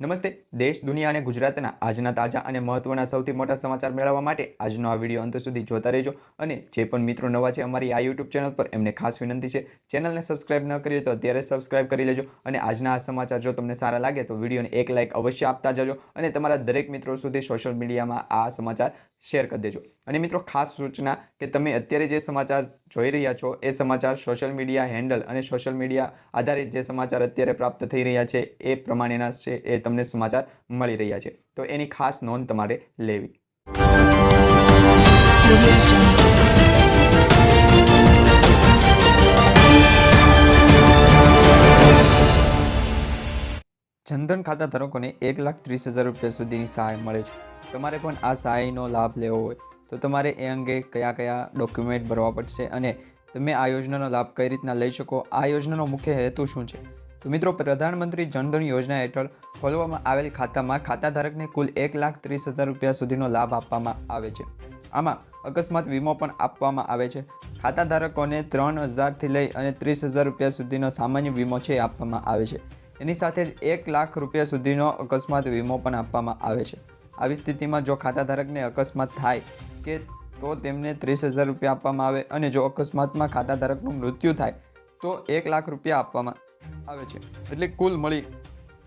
નમસ્તે. દેશ, દુનિયા અને ગુજરાતના આજના તાજા અને મહત્વના સૌથી મોટા સમાચાર મેળવવા માટે આજનો આ વીડિયો અંત સુધી જોતા રહેજો અને જે પણ મિત્રો નવા છે અમારી આ યુટ્યુબ ચેનલ પર એમને ખાસ વિનંતી છે ચેનલને સબસ્ક્રાઇબ ન કરીએ તો અત્યારે સબસ્ક્રાઇબ કરી લેજો અને આજના આ સમાચાર જો તમને સારા લાગે તો વિડીયોને એક લાઇક અવશ્ય આપતા જજો અને તમારા દરેક મિત્રો સુધી સોશિયલ મીડિયામાં આ સમાચાર શેર કરી દેજો. અને મિત્રો ખાસ સૂચના કે તમે અત્યારે જે સમાચાર જોઈ રહ્યા છો એ સમાચાર સોશિયલ મીડિયા હેન્ડલ અને સોશિયલ મીડિયા આધારિત જે સમાચાર અત્યારે પ્રાપ્ત થઈ રહ્યા છે એ પ્રમાણેના છે એ તમને સમાચાર મળી રહ્યા છે. તો એની ખાસ નોંધ તમારે લેવી. જનધન ખાતા ધારકોને એક લાખ ત્રીસ હજાર રૂપિયા સુધીની સહાય મળે છે. તમારે પણ આ સહાયનો લાભ લેવો હોય. તો તમારે એ અંગે કયા કયા ડોક્યુમેન્ટ ભરવા પડશે અને તમે આ યોજનાનો લાભ કઈ રીતના લઈ શકો? આ યોજનાનો મુખ્ય હેતુ શું છે? તો મિત્રો, પ્રધાનમંત્રી જનધન યોજના હેઠળ ખોલવામાં આવેલ ખાતામાં ખાતાધારકને કુલ એક લાખ ત્રીસ હજાર રૂપિયા સુધીનો લાભ આપવામાં આવે છે. આમાં અકસ્માત વીમો પણ આપવામાં આવે છે. ખાતાધારકોને ત્રણ હજારથી લઈ અને ત્રીસ હજાર રૂપિયા સુધીનો સામાન્ય વીમો છે આપવામાં આવે છે. એની સાથે જ એક લાખ રૂપિયા સુધીનો અકસ્માત વીમો પણ આપવામાં આવે છે. આવી સ્થિતિમાં જો ખાતાધારકને અકસ્માત થાય કે તો તેમને ત્રીસ હજાર રૂપિયા આપવામાં આવે અને જો અકસ્માતમાં ખાતાધારકનું મૃત્યુ થાય, તો એક લાખ રૂપિયા આપવામાં આવે છે. એટલે કુલ મળી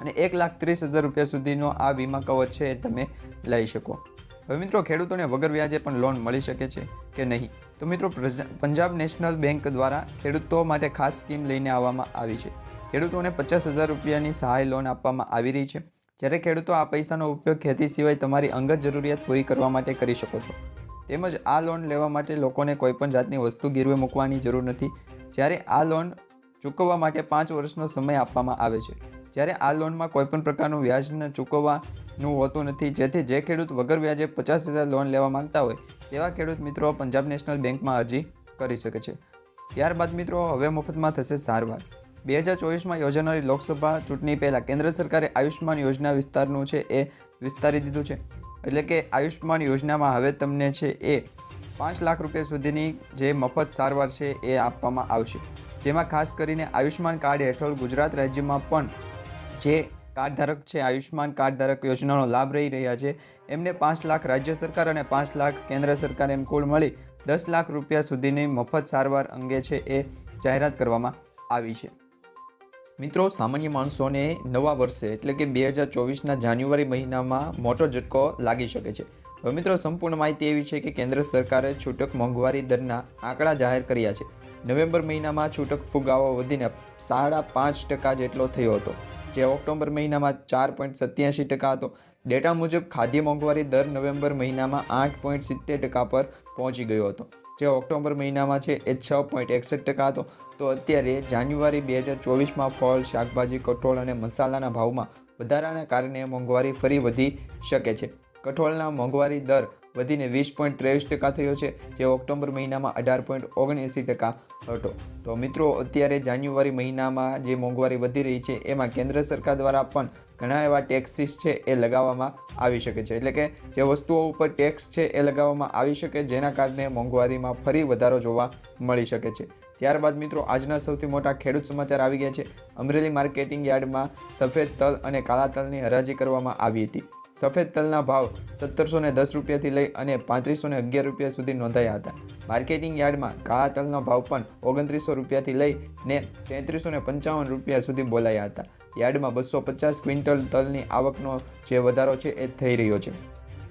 અને એક લાખ ત્રીસ હજાર રૂપિયા સુધીનો આ વીમા કવચ છે એ તમે લઈ શકો. હવે મિત્રો, ખેડૂતોને વગર વ્યાજે પણ લોન મળી શકે છે કે નહીં? તો મિત્રો પંજાબ નેશનલ બેંક દ્વારા ખેડૂતો માટે ખાસ સ્કીમ લઈને આવવામાં આવી છે. ખેડૂતોને પચાસ હજાર રૂપિયાની સહાય લોન આપવામાં આવી રહી છે. જ્યારે ખેડૂતો આ પૈસાનો ઉપયોગ ખેતી સિવાય તમારી અંગત જરૂરિયાત પૂરી કરવા માટે કરી શકો છો. તેમજ આ લોન લેવા માટે લોકોને કોઈપણ જાતની વસ્તુ ગીરવે મૂકવાની જરૂર નથી. જ્યારે આ લોન ચૂકવવા માટે પાંચ વર્ષનો સમય આપવામાં આવે છે. જ્યારે આ લોનમાં કોઈપણ પ્રકારનું વ્યાજને ચૂકવવાનું હોતું નથી. જેથી જે ખેડૂત વગર વ્યાજે પચાસ હજાર લોન લેવા માંગતા હોય, તેવા ખેડૂત મિત્રો પંજાબ નેશનલ બેંકમાં અરજી કરી શકે છે. ત્યારબાદ મિત્રો, હવે મફતમાં થશે સારવાર. બે હજાર ચોવીસમાં યોજાનારી લોકસભા ચૂંટણી પહેલાં કેન્દ્ર સરકારે આયુષ્માન યોજના વિસ્તારનું છે એ વિસ્તારી દીધું છે. એટલે કે આયુષ્માન યોજનામાં હવે તમને છે એ પાંચ લાખ રૂપિયા સુધીની જે મફત સારવાર છે એ આપવામાં આવશે. જેમાં ખાસ કરીને આયુષ્માન કાર્ડ હેઠળ ગુજરાત રાજ્યમાં પણ જે કાર્ડ ધારક છે, આયુષ્માન કાર્ડ ધારક યોજનાનો લાભ રહી રહ્યા છે, એમને પાંચ લાખ રાજ્ય સરકાર અને પાંચ લાખ કેન્દ્ર સરકાર એમ કુલ મળી દસ લાખ રૂપિયા સુધીની મફત સારવાર અંગે છે એ જાહેરાત કરવામાં આવી છે. મિત્રો, સામાન્ય માણસોને નવા વર્ષે એટલે કે બે હજાર ચોવીસના જાન્યુઆરી મહિનામાં મોટો ઝટકો લાગી શકે છે. હવે મિત્રો, સંપૂર્ણ માહિતી એવી છે કે કેન્દ્ર સરકારે છૂટક મોંઘવારી દરના આંકડા જાહેર કર્યા છે. નવેમ્બર મહિનામાં છૂટક ફુગાવો વધીને સાડા પાંચ ટકા જેટલો થયો હતો, જે ઓક્ટોબર મહિનામાં ચાર પોઈન્ટ સત્યાસી ટકા હતો. ડેટા મુજબ, ખાદ્ય મોંઘવારી દર નવેમ્બર મહિનામાં આઠ પોઈન્ટ સિત્તેર ટકા પર પહોંચી ગયો હતો. જે ઓક્ટોબર મહિનામાં છે એ છ પોઈન્ટ એકસઠ ટકા હતો. તો અત્યારે જાન્યુઆરી બે હજાર ચોવીસમાં ફળ, શાકભાજી, કઠોળ અને મસાલાના ભાવમાં વધારાના કારણે મોંઘવારી ફરી વધી શકે છે. કઠોળના મોંઘવારી દર વધીને વીસ પોઈન્ટ ત્રેવીસ ટકા થયો છે, જે ઓક્ટોબર મહિનામાં અઢાર પોઈન્ટ ઓગણએંસી ટકા હતો. તો મિત્રો, અત્યારે જાન્યુઆરી મહિનામાં જે મોંઘવારી વધી રહી છે, એમાં કેન્દ્ર સરકાર દ્વારા પણ ઘણા એવા ટેક્સીસ છે, એ લગાવવામાં આવી શકે છે. એટલે કે જે વસ્તુઓ ઉપર ટેક્સ છે, એ લગાવવામાં આવી શકે, જેના કારણે મોંઘવારીમાં ફરી વધારો જોવા મળી શકે છે. ત્યારબાદ મિત્રો, આજના સૌથી મોટા ખેડૂત સમાચાર આવી ગયા છે. અમરેલી માર્કેટિંગ યાર્ડમાં સફેદ તલ અને કાળા તલની હરાજી કરવામાં આવી હતી. સફેદ તલના ભાવ સત્તરસો ને દસ રૂપિયાથી લઈ અને પાંત્રીસો ને અગિયાર રૂપિયા સુધી નોંધાયા હતા. માર્કેટિંગ યાર્ડમાં કાળા તલનો ભાવ પણ ઓગણત્રીસો રૂપિયાથી લઈ ને તેત્રીસો ને પંચાવન રૂપિયા સુધી બોલાયા હતા. યાર્ડમાં બસો પચાસ ક્વિન્ટલ તલની આવકનો જે વધારો છે એ થઈ રહ્યો છે.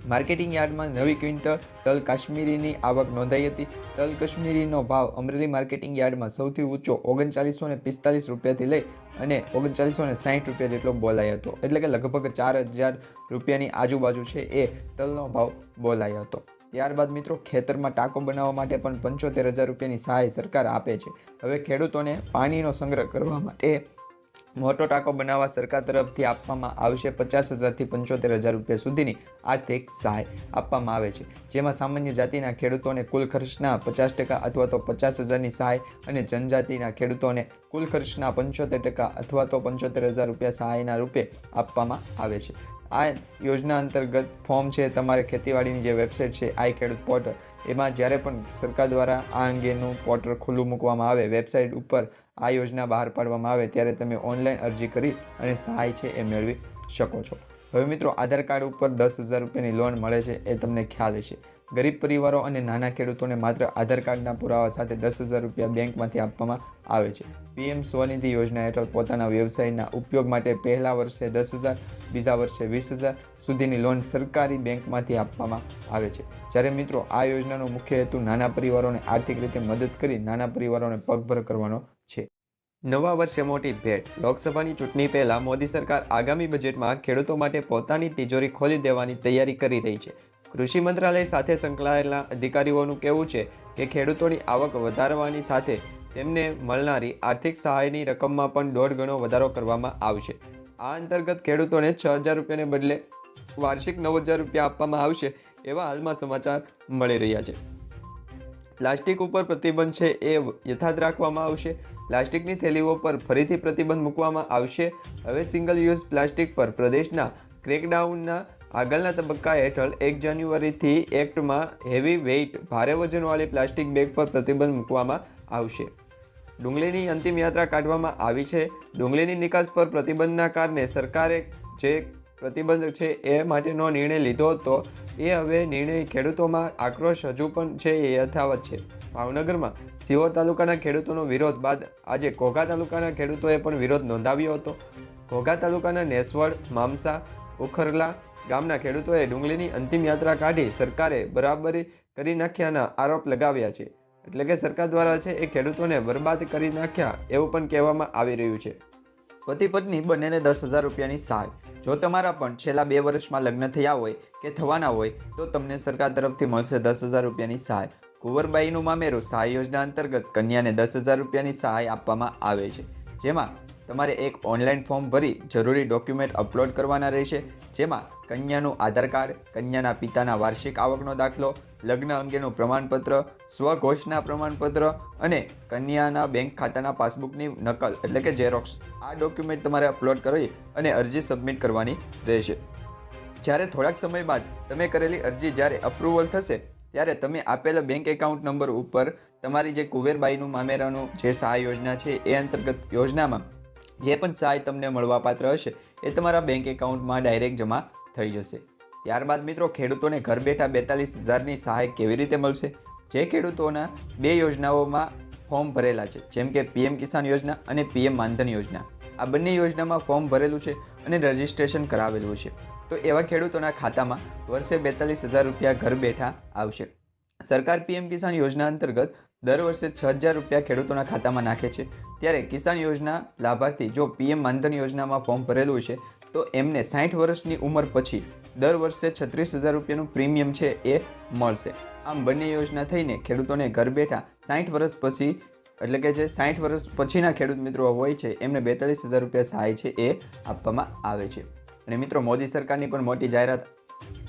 માર્કેટિંગ યાર્ડમાં નવી ક્વિન્ટલ તલ કાશ્મીરીની આવક નોંધાઈ હતી. તલ કાશ્મીરીનો ભાવ અમરેલી માર્કેટિંગ યાર્ડમાં સૌથી ઊંચો ઓગણચાલીસો ને પિસ્તાલીસ રૂપિયાથી લઈ અને ઓગણચાલીસો ને સાઠ રૂપિયા જેટલો બોલાયો હતો. એટલે કે લગભગ ચાર હજાર રૂપિયાની આજુબાજુ છે એ તલનો ભાવ બોલાયો હતો. ત્યારબાદ મિત્રો, ખેતરમાં ટાંકો બનાવવા માટે પણ પંચોતેર હજાર રૂપિયાની સહાય સરકાર આપે છે. હવે ખેડૂતોને પાણીનો સંગ્રહ કરવા માટે મોટો ટાંકો બનાવવા સરકાર તરફથી આપવામાં આવશે પચાસ હજારથી પંચોતેર હજાર રૂપિયા સુધીની આર્થિક સહાય આપવામાં આવે છે. જેમાં સામાન્ય જાતિના ખેડૂતોને કુલ ખર્ચના પચાસ ટકા અથવા તો પચાસ હજારની સહાય અને જનજાતિના ખેડૂતોને કુલ ખર્ચના પંચોતેર ટકા અથવા તો પંચોતેર હજાર રૂપિયા સહાયના રૂપે આપવામાં આવે છે. આ યોજના અંતર્ગત ફોર્મ છે, તમારે ખેતીવાડીની જે વેબસાઇટ છે, આઈ ખેડૂત પોર્ટલ, એમાં જ્યારે પણ સરકાર દ્વારા આ અંગેનું પોર્ટલ ખુલ્લું મૂકવામાં આવે, વેબસાઇટ ઉપર આ યોજના બહાર પાડવામાં આવે, ત્યારે તમે ઓનલાઈન અરજી કરી અને સહાય છે એ મેળવી શકો છો. હવે મિત્રો, આધાર કાર્ડ ઉપર દસ હજાર રૂપિયાની લોન મળે છે એ તમને ખ્યાલ હશે. ગરીબ પરિવારો અને નાના ખેડૂતોને માત્ર આધાર કાર્ડના પુરાવા સાથે દસ હજાર રૂપિયા બેંકમાંથી આપવામાં આવે છે. પીએમ સ્વનિધિ યોજના હેઠળ પોતાના વ્યવસાયના ઉપયોગ માટે પહેલા વર્ષે દસ હજાર, બીજા વર્ષે વીસ હજાર સુધીની લોન સરકારી બેંકમાંથી આપવામાં આવે છે. જ્યારે મિત્રો, આ યોજનાનો મુખ્ય હેતુ નાના પરિવારોને આર્થિક રીતે મદદ કરી નાના પરિવારોને પગભર કરવાનો છે. નવા વર્ષે મોટી ભેટ. લોકસભાની ચૂંટણી પહેલા મોદી સરકાર આગામી બજેટમાં ખેડૂતો માટે પોતાની તિજોરી ખોલી દેવાની તૈયારી કરી રહી છે. કૃષિ મંત્રાલય સાથે સંકળાયેલા અધિકારીઓનું કહેવું છે કે ખેડૂતોની આવક વધારવાની સાથે તેમને મળનારી આર્થિક સહાયની રકમમાં પણ દોઢ ગણો વધારો કરવામાં આવશે. આ અંતર્ગત ખેડૂતોને છ હજાર રૂપિયાને બદલે વાર્ષિક નવ હજાર રૂપિયા આપવામાં આવશે એવા હાલમાં સમાચાર મળી રહ્યા છે. પ્લાસ્ટિક ઉપર પ્રતિબંધ છે એ યથાર્થ રાખવામાં આવશે. પ્લાસ્ટિકની થેલીઓ પર ફરીથી પ્રતિબંધ મૂકવામાં આવશે. હવે સિંગલ યુઝ પ્લાસ્ટિક પર પ્રદેશના ક્રેકડાઉનના આગળના તબક્કા હેઠળ એક જાન્યુઆરીથી એક્ટમાં હેવી વેઇટ ભારે વજનવાળી પ્લાસ્ટિક બેગ પર પ્રતિબંધ મૂકવામાં આવશે. ડુંગળીની અંતિમ યાત્રા કાઢવામાં આવી છે. ડુંગળીની નિકાસ પર પ્રતિબંધના કારણે સરકારે જે પ્રતિબંધ છે એ માટેનો નિર્ણય લીધો હતો. એ હવે નિર્ણય ખેડૂતોમાં આક્રોશ હજુ પણ છે એ યથાવત છે. ભાવનગરમાં સિહોર તાલુકાના ખેડૂતોનો વિરોધ બાદ આજે ઘોઘા તાલુકાના ખેડૂતોએ પણ વિરોધ નોંધાવ્યો હતો. ઘોઘા તાલુકાના નેસવડ, મામસા, ઉખરલા ગામના ખેડૂતોએ ડુંગળીની અંતિમ યાત્રા કાઢી સરકારે બરાબરી કરી નાખ્યાના આરોપ લગાવ્યા છે. એટલે કે સરકાર દ્વારા છે એ ખેડૂતોને બરબાદ કરી નાખ્યા એવું પણ કહેવામાં આવી રહ્યું છે. પતિ પત્ની બંનેને દસ હજાર રૂપિયાની સહાય. જો તમારા પણ છેલ્લા બે વર્ષમાં લગ્ન થયા હોય કે થવાના હોય, તો તમને સરકાર તરફથી મળશે દસ હજાર રૂપિયાની સહાય. કુંવરબાઈનું મામેરું સહાય યોજના અંતર્ગત કન્યાને દસ હજાર રૂપિયાની સહાય આપવામાં આવે છે. જેમાં તમારે એક ઓનલાઈન ફોર્મ ભરી જરૂરી ડોક્યુમેન્ટ અપલોડ કરવાના રહેશે. જેમાં કન્યાનું આધાર કાર્ડ, કન્યાના પિતાના વાર્ષિક આવકનો દાખલો, લગ્ન અંગેનું પ્રમાણપત્ર, સ્વઘોષના પ્રમાણપત્ર અને કન્યાના બેંક ખાતાના પાસબુકની નકલ, એટલે કે ઝેરોક્સ આ ડોક્યુમેન્ટ તમારે અપલોડ કરી અને અરજી સબમિટ કરવાની રહેશે. જ્યારે થોડાક સમય બાદ તમે કરેલી અરજી જ્યારે અપ્રુવલ થશે ત્યારે તમે આપેલા બેંક એકાઉન્ટ નંબર ઉપર તમારી જે કુવેરબાઈનું મામેરાનું જે સહાય યોજના છે, એ અંતર્ગત યોજનામાં જે પણ સહાય તમને મળવાપાત્ર હશે, એ તમારા બેંક એકાઉન્ટમાં ડાયરેક્ટ જમા થઈ જશે. ત્યારબાદ મિત્રો, ખેડૂતોને ઘર બેઠા બેતાલીસ હજારની સહાય કેવી રીતે મળશે? જે ખેડૂતોના બે યોજનાઓમાં ફોર્મ ભરેલા છે, જેમ કે પીએમ કિસાન યોજના અને પીએમ માનધન યોજના. આ બંને યોજનામાં ફોર્મ ભરેલું છે અને રજિસ્ટ્રેશન કરાવેલું છે. તો એવા ખેડૂતોના ખાતામાં વર્ષે બેતાલીસ હજાર રૂપિયા ઘર બેઠા આવશે. સરકાર પીએમ કિસાન યોજના અંતર્ગત દર વર્ષે છ હજાર રૂપિયા ખેડૂતોના ખાતામાં નાખે છે. ત્યારે કિસાન યોજના લાભાર્થી જો પીએમ માનધન યોજનામાં ફોર્મ ભરેલું છે, તો એમને સાઠ વર્ષની ઉંમર પછી દર વર્ષે છત્રીસ હજાર રૂપિયાનું પ્રીમિયમ છે એ મળશે. આમ બંને યોજના થઈને ખેડૂતોને ઘર બેઠા સાઠ વર્ષ પછી, એટલે કે જે સાઠ વર્ષ પછીના ખેડૂત મિત્રો હોય છે, એમને બેતાલીસ હજાર રૂપિયા સહાય છે એ આપવામાં આવે છે. અને મિત્રો, મોદી સરકારની પણ મોટી જાહેરાત.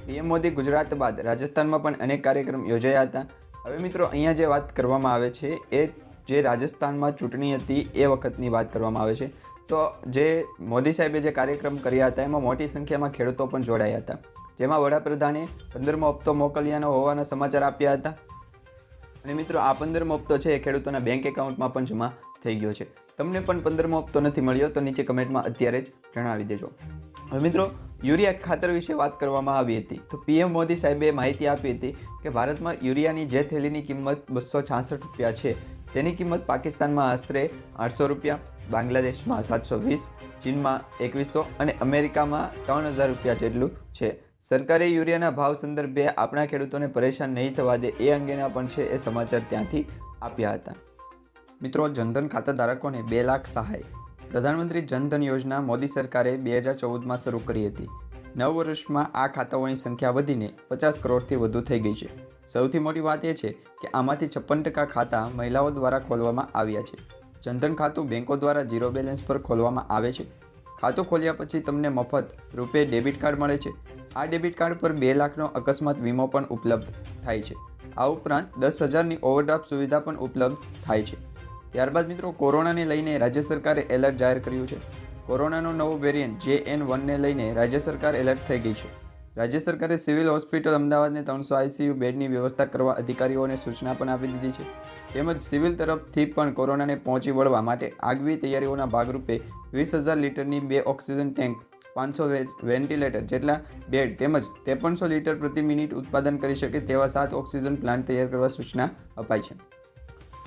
પીએમ મોદી ગુજરાત બાદ રાજસ્થાનમાં પણ અનેક કાર્યક્રમ યોજાયા હતા. હવે મિત્રો, અહીંયા જે વાત કરવામાં આવે છે, એ જે રાજસ્થાનમાં ચૂંટણી હતી, એ વખતની વાત કરવામાં આવે છે. તો જે મોદી સાહેબે જે કાર્યક્રમ કર્યા હતા, એમાં મોટી સંખ્યામાં ખેડૂતો પણ જોડાયા હતા. જેમાં વડાપ્રધાને પંદરમો હપ્તો મોકલ્યાનો હોવાના સમાચાર આપ્યા હતા. અને મિત્રો, આ પંદરમો હપ્તો છે એ ખેડૂતોના બેંક એકાઉન્ટમાં પણ જમા થઈ ગયો છે. તમને પણ પંદરમો હપ્તો નથી મળ્યો, તો નીચે કમેન્ટમાં અત્યારે જ જણાવી દેજો. હવે મિત્રો, યુરિયા ખાતર વિશે વાત કરવામાં આવી હતી. તો પીએમ મોદી સાહેબે માહિતી આપી હતી કે ભારતમાં યુરિયાની જે થેલીની કિંમત બસો છાસઠ રૂપિયા છે, તેની કિંમત પાકિસ્તાનમાં આશરે આઠસો રૂપિયા, બાંગ્લાદેશમાં સાતસો વીસ, ચીનમાં એકવીસો અને અમેરિકામાં ત્રણ હજાર રૂપિયા જેટલું છે. સરકારે યુરિયાના ભાવ સંદર્ભે આપણા ખેડૂતોને પરેશાન નહીં થવા દે એ અંગેના પણ છે એ સમાચાર ત્યાંથી આપ્યા હતા. મિત્રો, જનધન ખાતા ધારકોને બે લાખ સહાય પ્રધાનમંત્રી જનધન યોજના મોદી સરકારે બે હજાર ચૌદમાં શરૂ કરી હતી. નવ વર્ષમાં આ ખાતાઓની સંખ્યા વધીને પચાસ કરોડથી વધુ થઈ ગઈ છે. સૌથી મોટી વાત એ છે કે આમાંથી છપ્પન ટકા ખાતા મહિલાઓ દ્વારા ખોલવામાં આવ્યા છે. જનધન ખાતું બેંકો દ્વારા ઝીરો બેલેન્સ પર ખોલવામાં આવે છે. ખાતું ખોલ્યા પછી તમને મફત રૂપે ડેબિટ કાર્ડ મળે છે. આ ડેબિટ કાર્ડ પર બે લાખનો અકસ્માત વીમો પણ ઉપલબ્ધ થાય છે. આ ઉપરાંત દસ હજારની ઓવરડ્રાફ્ટ સુવિધા પણ ઉપલબ્ધ થાય છે. ત્યારબાદ મિત્રો, કોરોનાને લઈને રાજ્ય સરકારે એલર્ટ જાહેર કર્યું છે. કોરોનાનો નવો વેરિયન્ટ જે એન વનને લઈને રાજ્ય સરકાર એલર્ટ થઈ ગઈ છે. રાજ્ય સરકારે સિવિલ હોસ્પિટલ અમદાવાદને ત્રણસો આઈસીયુ બેડની વ્યવસ્થા કરવા અધિકારીઓને સૂચના પણ આપી દીધી છે. તેમજ સિવિલ તરફથી પણ કોરોનાને પહોંચી વળવા માટે આગવી તૈયારીઓના ભાગરૂપે વીસ હજાર લીટરની બે ઓક્સિજન ટેન્ક, પાંચસો વેન્ટિલેટર જેટલા બેડ તેમજ ત્રેપનસો લીટર પ્રતિ મિનિટ ઉત્પાદન કરી શકે તેવા સાત ઓક્સિજન પ્લાન્ટ તૈયાર કરવા સૂચના અપાઈ છે.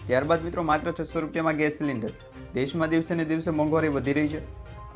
ત્યારબાદ મિત્રો માત્ર છસો રૂપિયામાં ગેસ સિલિન્ડર. દેશમાં દિવસે ને દિવસે મોંઘવારી વધી રહી છે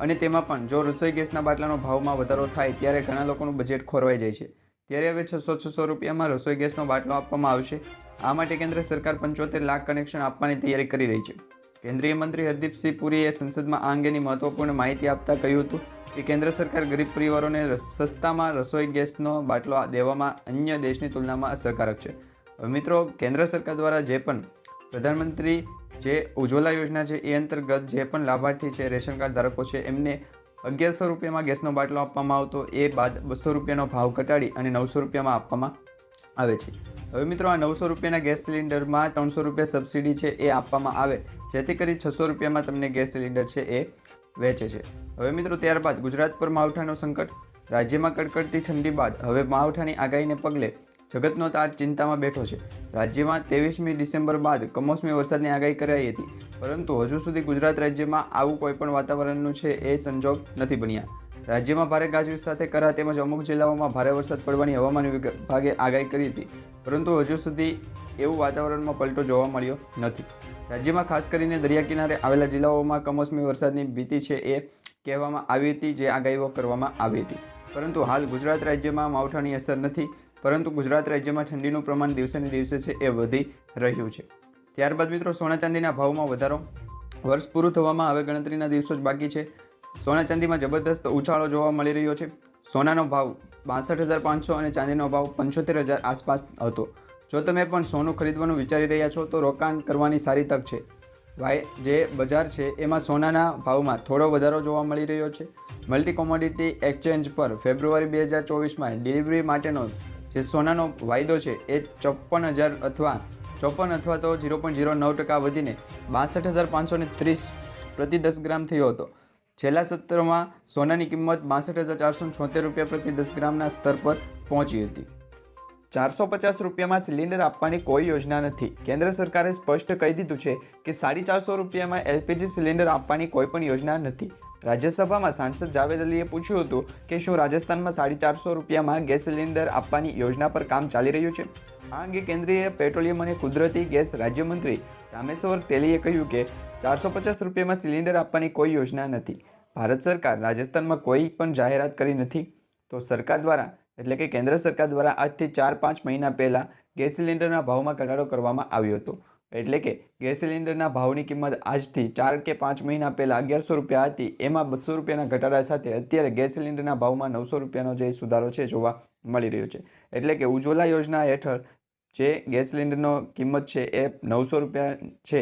અને તેમાં પણ જો રસોઈ ગેસના બાટલાનો ભાવમાં વધારો થાય ત્યારે ઘણા લોકોનું બજેટ ખોરવાઈ જાય છે. ત્યારે હવે છસો છસો રૂપિયામાં રસોઈ ગેસનો બાટલો આપવામાં આવશે. આ માટે કેન્દ્ર સરકાર પંચોતેર લાખ કનેક્શન આપવાની તૈયારી કરી રહી છે. કેન્દ્રીય મંત્રી હરદીપસિંહ પુરીએ સંસદમાં આ અંગેની મહત્વપૂર્ણ માહિતી આપતા કહ્યું હતું કે કેન્દ્ર સરકાર ગરીબ પરિવારોને સસ્તામાં રસોઈ ગેસનો બાટલો દેવામાં અન્ય દેશની તુલનામાં અસરકારક છે. હવે મિત્રો, કેન્દ્ર સરકાર દ્વારા જે પણ પ્રધાનમંત્રી જે ઉજ્જવલા યોજના છે, એ અંતર્ગત જે પણ લાભાર્થી છે, રેશન કાર્ડ ધારકો છે, એમને અગિયારસો રૂપિયામાં ગેસનો બાટલો આપવામાં આવતો, એ બાદ બસો રૂપિયાનો ભાવ ઘટાડી અને નવસો રૂપિયામાં આપવામાં આવે છે. હવે મિત્રો, આ નવસો રૂપિયાના ગેસ સિલિન્ડરમાં ત્રણસો રૂપિયા સબસિડી છે, એ આપવામાં આવે. જેથી કરી છસો રૂપિયામાં તમને ગેસ સિલિન્ડર છે, એ વેચે છે. હવે મિત્રો, ત્યારબાદ ગુજરાત પર માવઠાનો સંકટ. રાજ્યમાં કડકડતી ઠંડી બાદ. હવે માવઠાની આગાહીને પગલે જગતનો તાજ ચિંતામાં બેઠો છે. રાજ્યમાં ત્રેવીસમી ડિસેમ્બર બાદ કમોસમી વરસાદની આગાહી કરાઈ હતી. પરંતુ હજુ સુધી ગુજરાત રાજ્યમાં આવું કોઈ પણ વાતાવરણનું છે એ સંજોગ નથી બન્યા. રાજ્યમાં ભારે ગાજવીજ સાથે કરા તેમજ અમુક જિલ્લાઓમાં ભારે વરસાદ પડવાની હવામાન વિભાગે આગાહી કરી હતી. પરંતુ હજુ સુધી એવું વાતાવરણમાં પલટો જોવા મળ્યો નથી. રાજ્યમાં ખાસ કરીને દરિયા કિનારે આવેલા જિલ્લાઓમાં કમોસમી વરસાદની ભીતિ છે એ કહેવામાં આવી હતી, જે આગાહીઓ કરવામાં આવી હતી. પરંતુ હાલ ગુજરાત રાજ્યમાં માવઠાની અસર નથી. પરંતુ ગુજરાત રાજ્યમાં ઠંડીનું પ્રમાણ દિવસે ને દિવસે છે એ વધી રહ્યું છે. ત્યારબાદ મિત્રો સોના ચાંદીના ભાવમાં વધારો. વર્ષ પૂરું થવામાં હવે ગણતરીના દિવસો જ બાકી છે. સોના ચાંદીમાં જબરદસ્ત ઉછાળો જોવા મળી રહ્યો છે. સોનાનો ભાવ બાસઠ હજાર પાંચસો અને ચાંદીનો ભાવ પંચોતેર હજાર આસપાસ હતો. જો તમે પણ સોનું ખરીદવાનું વિચારી રહ્યા છો તો રોકાણ કરવાની સારી તક છે. વાય જે બજાર છે એમાં સોનાના ભાવમાં થોડો વધારો જોવા મળી રહ્યો છે. મલ્ટી કોમોડિટી એક્સચેન્જ પર ફેબ્રુઆરી બે હજાર ચોવીસમાં ડિલિવરી માટેનો જે સોનાનો વાયદો છે એ ચોપન હજાર અથવા ચોપન અથવા તો ઝીરો પોઈન્ટ ઝીરો નવ ટકા વધીને બાસઠ હજાર પાંચસો ત્રીસ પ્રતિ દસ ગ્રામ થયો હતો. છેલ્લા સત્રમાં સોનાની કિંમત બાસઠ હજાર ચારસો છોતેર રૂપિયા પ્રતિ દસ ગ્રામના સ્તર પર પહોંચી હતી. ચારસો પચાસ રૂપિયામાં સિલિન્ડર આપવાની કોઈ યોજના નથી. કેન્દ્ર સરકારે સ્પષ્ટ કહી દીધું છે કે સાડી ચારસો રૂપિયામાં એલપીજી સિલિન્ડર આપવાની કોઈ પણ યોજના નથી. રાજ્યસભામાં સાંસદ જાવેદ અલીએ પૂછ્યું હતું કે શું રાજસ્થાનમાં સાડી ચારસો રૂપિયામાં ગેસ સિલિન્ડર આપવાની યોજના પર કામ ચાલી રહ્યું છે? આ અંગે કેન્દ્રીય પેટ્રોલિયમ અને કુદરતી ગેસ રાજ્યમંત્રી રામેશ્વર તેલીએ કહ્યું કે ચારસો પચાસ રૂપિયામાં સિલિન્ડર આપવાની કોઈ યોજના નથી. ભારત સરકાર રાજસ્થાનમાં કોઈ પણ જાહેરાત કરી નથી. તો સરકાર દ્વારા એટલે કે કેન્દ્ર સરકાર દ્વારા આજથી ચાર પાંચ મહિના પહેલાં ગેસ સિલિન્ડરના ભાવમાં ઘટાડો કરવામાં આવ્યો હતો. એટલે કે ગેસ સિલિન્ડરના ભાવની કિંમત આજથી ચાર કે પાંચ મહિના પહેલાં અગિયારસો રૂપિયા હતી. એમાં બસો રૂપિયાના ઘટાડા સાથે અત્યારે ગેસ સિલિન્ડરના ભાવમાં નવસો રૂપિયાનો જે સુધારો છે જોવા મળી રહ્યો છે. એટલે કે ઉજ્જવલા યોજના હેઠળ જે ગેસ સિલિન્ડરનો કિંમત છે એ નવસો રૂપિયા છે.